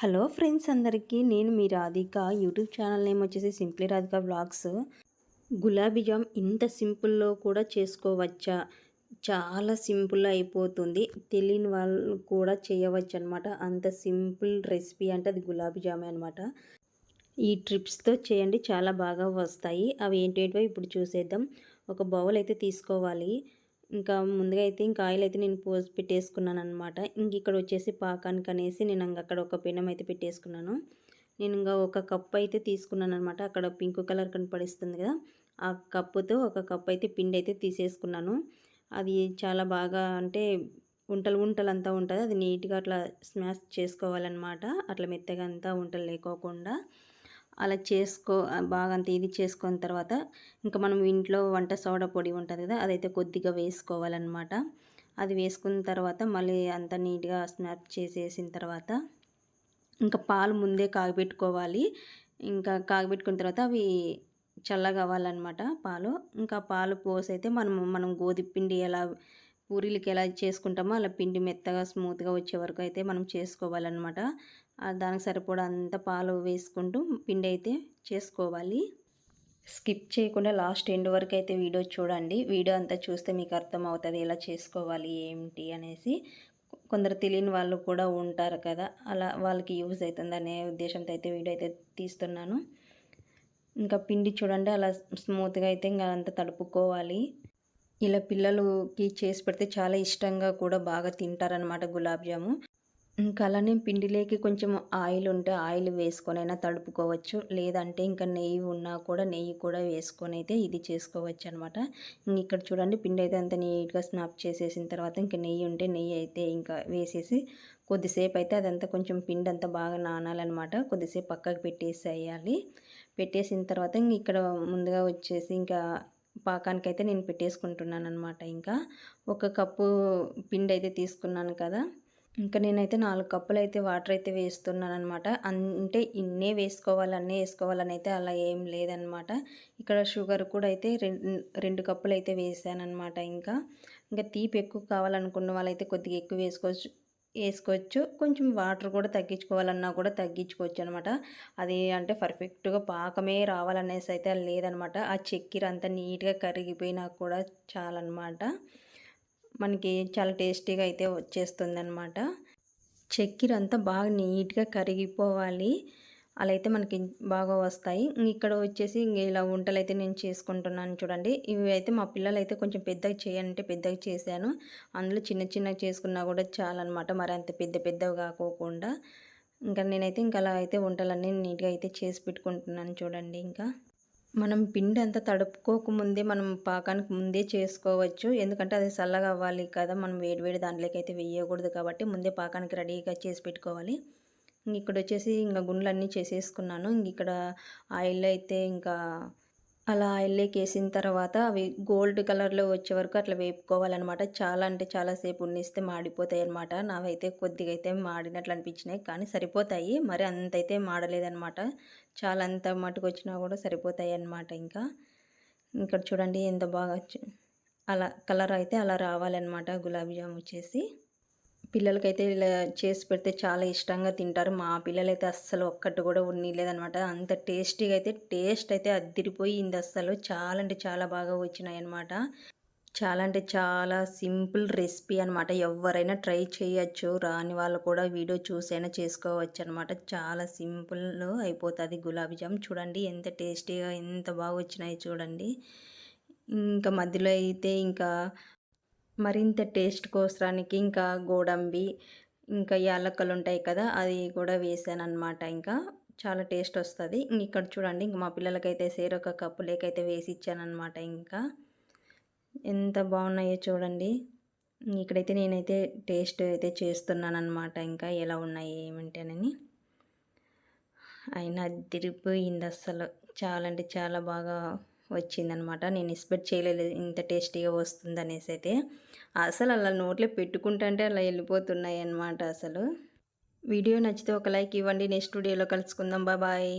Hello friends అందరికీ నేను మీ రాధిక. యూట్యూబ్ ఛానల్ నేమ్ వచ్చేసి సింప్లీ రాధిక వ్లాగ్స్. గులాబీ జామ్ ఇంత సింపుల్లో కూడా చేసుకోవచ్చా? చాలా సింపుల్ అయిపోతుంది. తెలియని వాళ్ళు కూడా చేయవచ్చు అనమాట అంత సింపుల్ రెసిపీ అంటే అది గులాబీ జామే అనమాట ఈ ట్రిప్స్తో చేయండి చాలా బాగా వస్తాయి. అవి ఏంటేంటో ఇప్పుడు చూసేద్దాం. ఒక బౌల్ అయితే తీసుకోవాలి. ఇంకా ముందుగా అయితే ఇంకా ఆయిల్ అయితే నేను పోసి పెట్టేసుకున్నాను అనమాట ఇంక ఇక్కడ వచ్చేసి పాకానికి అనేసి నేను అక్కడ ఒక పెనం అయితే పెట్టేసుకున్నాను. నేను ఇంకా ఒక కప్ అయితే తీసుకున్నాను అనమాట అక్కడ పింక్ కలర్ కనపడిస్తుంది కదా ఆ కప్పుతో ఒక కప్ అయితే పిండి అయితే తీసేసుకున్నాను. అది చాలా బాగా అంటే ఉంటలు ఉంటలు అంతా ఉంటుంది. అది నీట్గా అట్లా స్మాష్ చేసుకోవాలన్నమాట. అట్లా మెత్తగా అంతా ఉంటలు లేకోకుండా. అలా చేసుకో బాగా అంత ఇది చేసుకున్న తర్వాత ఇంకా మనం ఇంట్లో వంట సోడా పొడి ఉంటుంది కదా అదైతే కొద్దిగా వేసుకోవాలన్నమాట. అది వేసుకున్న తర్వాత మళ్ళీ అంత నీట్గా స్నాప్ చేసేసిన తర్వాత ఇంకా పాలు ముందే కాగబెట్టుకోవాలి. ఇంకా కాగబెట్టుకున్న తర్వాత అవి చల్లగా అవ్వాలన్నమాట పాలు. ఇంకా పాలు పోసి అయితే మనం మనం గోధుమ పిండి ఎలా పూరీలకి ఎలా చేసుకుంటామో అలా పిండి మెత్తగా స్మూత్గా వచ్చే వరకు అయితే మనం చేసుకోవాలన్నమాట. దానికి సరిపడా అంత పాలు వేసుకుంటూ పిండి అయితే చేసుకోవాలి. స్కిప్ చేయకుండా లాస్ట్ ఎండ్ వరకు అయితే వీడియో చూడండి. వీడియో అంతా చూస్తే మీకు అర్థమవుతుంది ఎలా చేసుకోవాలి ఏమిటి అనేసి. కొందరు తెలియని వాళ్ళు కూడా ఉంటారు కదా అలా వాళ్ళకి యూజ్ అవుతుంది అనే ఉద్దేశంతో అయితే వీడియో అయితే తీస్తున్నాను. ఇంకా పిండి చూడండి అలా స్మూత్గా అయితే ఇంకా అంతా తడుపుకోవాలి. ఇలా పిల్లలకి చేసి పెడితే చాలా ఇష్టంగా కూడా బాగా తింటారనమాట గులాబ్ జాము. ఇంకా అలానే పిండిలోకి కొంచెం ఆయిల్ ఉంటే ఆయిల్ వేసుకొనైనా తడుపుకోవచ్చు. లేదంటే ఇంకా నెయ్యి ఉన్నా కూడా నెయ్యి కూడా వేసుకొని అయితే ఇది చేసుకోవచ్చు అనమాట ఇక్కడ చూడండి పిండి అయితే అంత నీట్గా స్నాప్ చేసేసిన తర్వాత ఇంకా నెయ్యి ఉంటే నెయ్యి అయితే ఇంకా వేసేసి కొద్దిసేపు అయితే అదంతా కొంచెం పిండి అంతా బాగా నానాలన్నమాట. కొద్దిసేపు పక్కకు పెట్టేసేయాలి. పెట్టేసిన తర్వాత ఇక్కడ ముందుగా వచ్చేసి ఇంకా పాకానికైతే అయితే నేను పెట్టేసుకుంటున్నాను అనమాట ఇంకా ఒక కప్పు పిండి అయితే తీసుకున్నాను కదా. ఇంకా నేనైతే నాలుగు కప్పులు అయితే వాటర్ అయితే వేస్తున్నాను అనమాట అంటే ఇన్నే వేసుకోవాలి అన్నీ వేసుకోవాలని అయితే అలా ఏం లేదనమాట ఇక్కడ షుగర్ కూడా అయితే రెండు రెండు కప్పులు అయితే వేసాను అనమాట ఇంకా. ఇంకా తీపి ఎక్కువ కావాలనుకున్న వాళ్ళైతే కొద్దిగా ఎక్కువ వేసుకోవచ్చు వేసుకోవచ్చు. కొంచెం వాటర్ కూడా తగ్గించుకోవాలన్నా కూడా తగ్గించుకోవచ్చు అనమాట అది అంటే పర్ఫెక్ట్గా పాకమే రావాలనేసి అయితే లేదనమాట ఆ చక్కెర అంతా నీట్గా కరిగిపోయినా కూడా చాలన్నమాట. మనకి చాలా టేస్టీగా అయితే వచ్చేస్తుంది అనమాట చక్కెర అంతా బాగా నీట్గా కరిగిపోవాలి. అలా అయితే మనకి బాగా వస్తాయి. ఇక్కడ వచ్చేసి ఇలా వంటలు అయితే నేను చేసుకుంటున్నాను చూడండి. ఇవి అయితే మా పిల్లలు అయితే కొంచెం పెద్దగా చేయాలంటే పెద్దగా చేశాను. అందులో చిన్న చిన్నగా చేసుకున్నా కూడా చాలన్నమాట. మరి అంత పెద్ద పెద్దవి కాకోకుండా. ఇంకా నేనైతే ఇంకా అలా అయితే వంటలన్నీ నీట్గా అయితే చేసి పెట్టుకుంటున్నాను చూడండి ఇంకా. మనం పిండి అంతా తడుపుకోకముందే మనం పాకానికి ముందే చేసుకోవచ్చు. ఎందుకంటే అది చల్లగా అవ్వాలి కదా మనం వేడి వేడి దాంట్లోకి అయితే వేయకూడదు కాబట్టి ముందే పాకానికి రెడీగా చేసి పెట్టుకోవాలి. ఇక్కడ వచ్చేసి ఇంకా గుండ్లన్నీ చేసేసుకున్నాను. ఇంక ఇక్కడ ఆయిల్ అయితే ఇంకా అలా ఆయిల్లోకి వేసిన తర్వాత అవి గోల్డ్ కలర్లో వచ్చే వరకు అట్లా వేపుకోవాలన్నమాట. చాలా అంటే చాలాసేపు ఉన్నిస్తే మాడిపోతాయి అనమాట నావైతే కొద్దిగా అయితే మాడినట్లు అనిపించినాయి. కానీ సరిపోతాయి. మరి అంత అయితే మాడలేదనమాట చాలా అంత మటుకు వచ్చినా కూడా సరిపోతాయి అనమాట ఇంకా. ఇక్కడ చూడండి ఎంత బాగా అలా కలర్ అయితే అలా రావాలన్నమాట గులాబీ జామ్ వచ్చేసి. పిల్లలకైతే ఇలా చేసి పెడితే చాలా ఇష్టంగా తింటారు. మా పిల్లలైతే అస్సలు ఒక్కటి కూడా ఉన్నీలేదనమాట అంత టేస్టీగా అయితే టేస్ట్ అయితే అద్దిరిపోయింది అస్సలు. చాలా అంటే చాలా బాగా వచ్చినాయి అనమాట చాలా అంటే చాలా సింపుల్ రెసిపీ అనమాట ఎవరైనా ట్రై చేయొచ్చు. రాని వాళ్ళు కూడా వీడియో చూసైనా చేసుకోవచ్చు అనమాట చాలా సింపుల్ అయిపోతుంది గులాబీ జామ్. చూడండి ఎంత టేస్టీగా ఎంత బాగా వచ్చినాయి చూడండి. ఇంకా మధ్యలో అయితే ఇంకా మరింత టేస్ట్ కోసడానికి ఇంకా గోడంబి ఇంకా యాలక్కలు ఉంటాయి కదా అది కూడా వేసాను అనమాట ఇంకా. చాలా టేస్ట్ వస్తుంది. ఇక్కడ చూడండి ఇంక మా పిల్లలకైతే సేరొక కప్పు లేకైతే వేసి ఇచ్చానమాట ఇంకా. ఎంత బాగున్నాయో చూడండి. ఇక్కడైతే నేనైతే టేస్ట్ అయితే చేస్తున్నాను ఇంకా ఎలా ఉన్నాయి ఏమిటనని. అయినా తిరిగిపోయింది అస్సలు. చాలా అంటే చాలా బాగా వచ్చిందనమాట. నేను ఎక్స్పెక్ట్ చేయలేదు ఇంత టేస్టీగా వస్తుంది అనేసి అయితే. అసలు అలా నోట్లో పెట్టుకుంటుంటే అలా వెళ్ళిపోతున్నాయి అనమాట అసలు. వీడియో నచ్చితే ఒక లైక్ ఇవ్వండి. నెక్స్ట్ వీడియోలో కలుసుకుందాం. బాయ్.